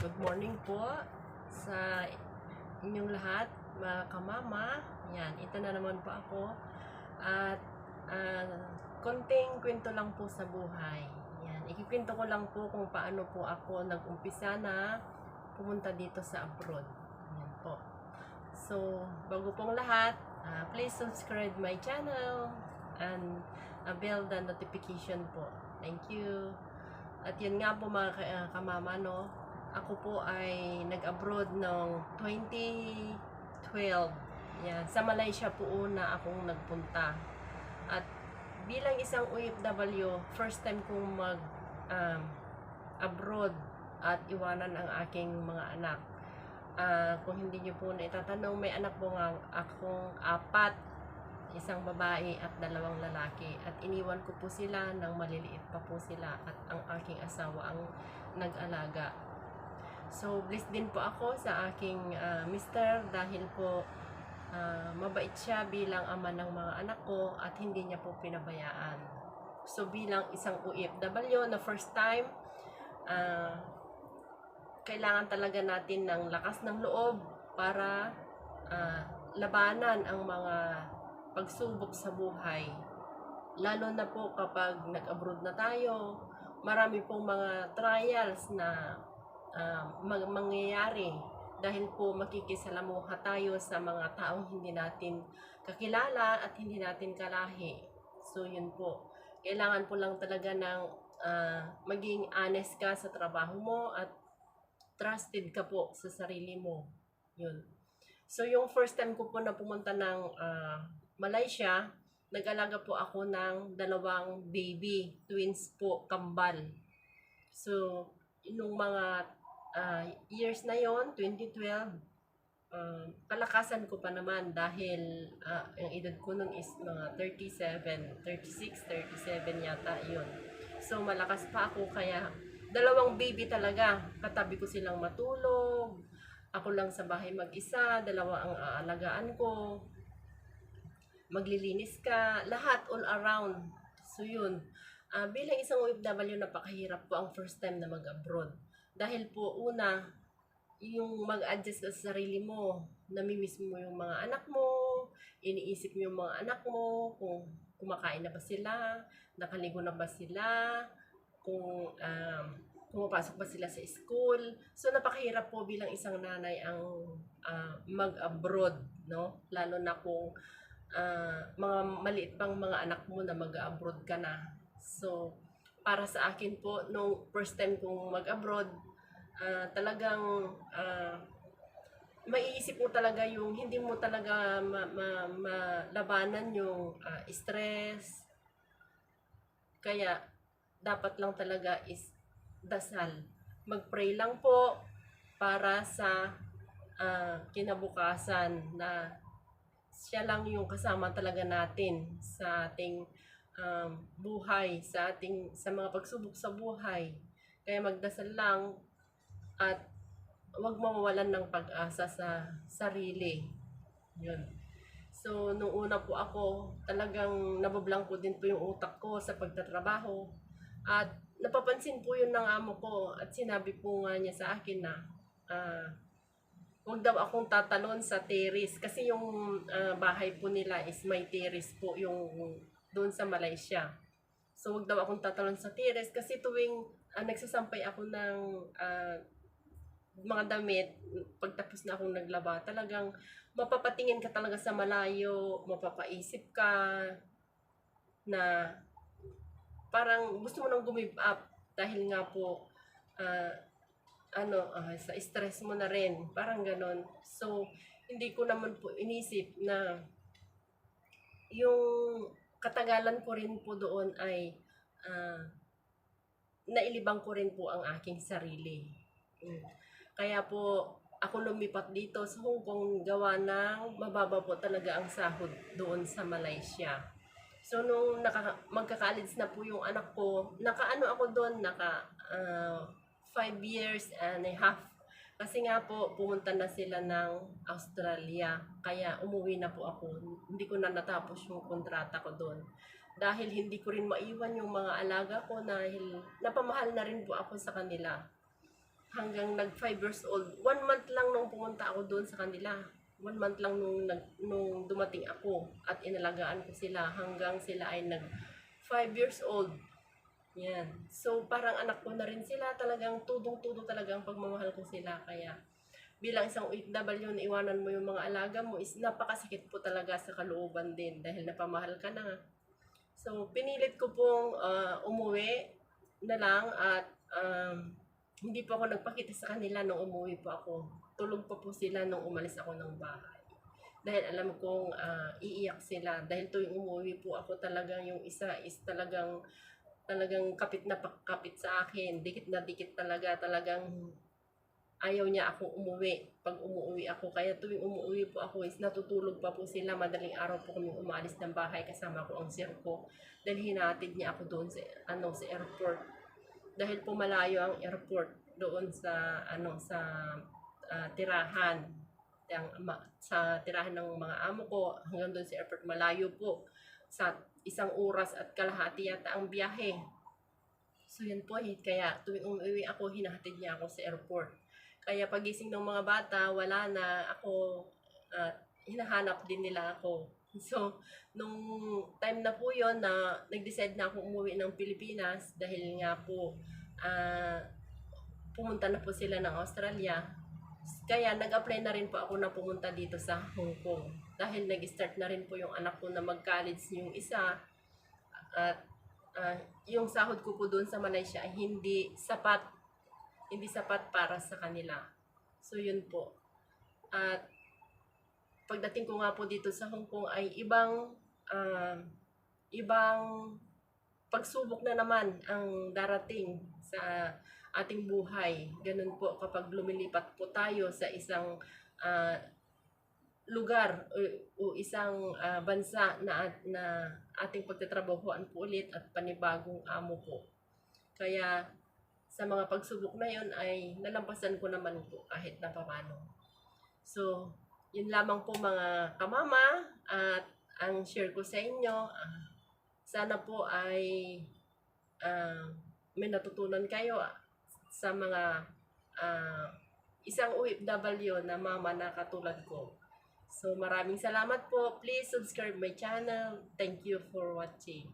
Good morning po sa inyong lahat, mga kamama. Yan, ito na naman po ako. At ah, konting kwento lang po sa buhay. Yan, ikikwento ko lang po kung paano po ako nag-umpisa na pumunta dito sa abroad. Yan po. So, bago pong lahat, ah, please subscribe my channel and uh, bell the notification po. Thank you. At yun nga po mga ka- kamama, no? Ako po ay nag-abroad noong 2012. Yan. Sa Malaysia po una akong nagpunta. At bilang isang OFW, first time kong mag um, abroad at iwanan ang aking mga anak. Ah, kung hindi niyo po na itatanong, may anak po nga akong apat, isang babae at dalawang lalaki. At iniwan ko po sila nang maliliit pa po sila at ang aking asawa ang nag-alaga. So, blessed din po ako sa aking ah, mister dahil po ah, mabait siya bilang ama ng mga anak ko at hindi niya po pinabayaan. So, bilang isang OFW na first time, ah, kailangan talaga natin ng lakas ng loob para ah, labanan ang mga pagsubok sa buhay. Lalo na po kapag nag-abroad na tayo, marami pong mga trials na ah, mag- mangyayari dahil po makikisalamuha tayo sa mga taong hindi natin kakilala at hindi natin kalahi. So yun po. Kailangan po lang talaga ng ah, maging honest ka sa trabaho mo at trusted ka po sa sarili mo. Yun. So yung first time ko po na pumunta ng ah, Malaysia, nag-alaga po ako ng dalawang baby, twins po, kambal. So, nung mga ah, years na yon 2012, ah, kalakasan ko pa naman dahil ah, ang edad ko nun is mga 37, 36, 37 yata yun. So, malakas pa ako kaya dalawang baby talaga. Katabi ko silang matulog. Ako lang sa bahay mag-isa, dalawa ang aalagaan ko. Maglilinis ka, lahat all around. So yun, Ah, bilang isang OFW, napakahirap po ang first time na mag-abroad. Dahil po, una, yung mag-adjust sa sarili mo, namimiss mo yung mga anak mo, iniisip mo yung mga anak mo, kung kumakain na ba sila, nakaligo na ba sila, kung um, pumapasok ba sila sa school. So, napakahirap po bilang isang nanay ang ah, mag-abroad, no? Lalo na kung ah, mga maliit pang mga anak mo na mag-abroad ka na. So, para sa akin po, nung first time kong mag-abroad, ah, talagang ah, maiisip mo talaga yung hindi mo talaga ma, ma, malabanan yung ah, stress. Kaya, dapat lang talaga is dasal. Mag-pray lang po para sa ah, kinabukasan na siya lang yung kasama talaga natin sa ating um, buhay, sa ating sa mga pagsubok sa buhay. Kaya magdasal lang at huwag mawawalan ng pag-asa sa sarili. Yun. So, nung una po ako, talagang nabablang ko din po yung utak ko sa pagtatrabaho. At napapansin po yun ng amo ko at sinabi po nga niya sa akin na ah, huwag daw akong tatalon sa terrace kasi yung ah, bahay po nila is may terrace po yung doon sa Malaysia. So, huwag daw akong tatalon sa terrace kasi tuwing ah, nagsasampay ako ng ah, mga damit, pagtapos na akong naglaba, talagang mapapatingin ka talaga sa malayo, mapapaisip ka na parang gusto mo nang gumive up dahil nga po ah, ano ah, sa stress mo na rin. Parang ganon. So hindi ko naman po inisip na yung katagalan ko rin po doon ay ah, nailibang ko rin po ang aking sarili. Mm. Kaya po ako lumipat dito sa Hong Kong gawa ng mababa po talaga ang sahod doon sa Malaysia So, nung naka, magka-college na po yung anak ko, naka-ano ako doon, naka five years and a half. Kasi nga po, pumunta na sila ng Australia. Kaya umuwi na po ako. Hindi ko na natapos yung kontrata ko doon. Dahil hindi ko rin maiwan yung mga alaga ko dahil napamahal na rin po ako sa kanila. Hanggang nag 5 years old. One month lang nung pumunta ako doon sa kanila. One month lang nung, nag, nung dumating ako at inalagaan ko sila hanggang sila ay nag 5 years old. Yan. So, parang anak ko na rin sila. Talagang tudong-tudo talagang pagmamahal ko sila. Kaya, bilang isang OFW, na iwanan mo yung mga alaga mo is napakasakit po talaga sa kalooban din dahil napamahal ka na. So, pinilit ko pong ah, umuwi na lang at um, hindi po ako nagpakita sa kanila nung umuwi po ako. Tulog pa po sila nung umalis ako ng bahay. Dahil alam kong ah, iiyak sila. Dahil tuwing umuwi po ako talagang yung isa is talagang talagang kapit na kapit sa akin. Dikit na dikit talaga. Talagang ayaw niya ako umuwi pag umuwi ako. Kaya tuwing umuwi po ako is natutulog pa po sila. Madaling araw po kami umalis ng bahay kasama ko ang sir ko. Dahil hinatid niya ako doon sa, ano, sa airport. Dahil po malayo ang airport doon sa ano sa ah, tirahan ang, sa tirahan ng mga amo ko hanggang doon sa airport malayo po sa isang oras at kalahati yata ang biyahe. So yun po eh. Kaya tuwing umuwi ako, hinahatid niya ako sa airport. Kaya pagising ng mga bata, wala na ako, at hinahanap din nila ako. So, nung time na po yon na nag-decide na ako umuwi ng Pilipinas dahil nga po ah, pumunta na po sila ng Australia. Kaya nag-apply na rin po ako na pumunta dito sa Hong Kong. Dahil nag-start na rin po yung anak ko na mag-college yung isa. At ah, yung sahod ko po doon sa Malaysia ay hindi sapat hindi sapat para sa kanila. So yun po. At pagdating ko nga po dito sa Hong Kong ay ibang ah, ibang pagsubok na naman ang darating sa ating buhay. Ganun po kapag lumilipat po tayo sa isang ah, lugar o, o isang ah, bansa na na ating pagtatrabahuan po ulit at panibagong amo po. Kaya sa mga pagsubok na yon ay nalampasan ko naman po kahit na paano. So, yun lamang po mga kamama at ang share ko sa inyo. ah, sana po ay ah, may natutunan kayo sa mga ah, isang OFW na mama na katulad ko. So maraming salamat po. Please subscribe my channel. Thank you for watching.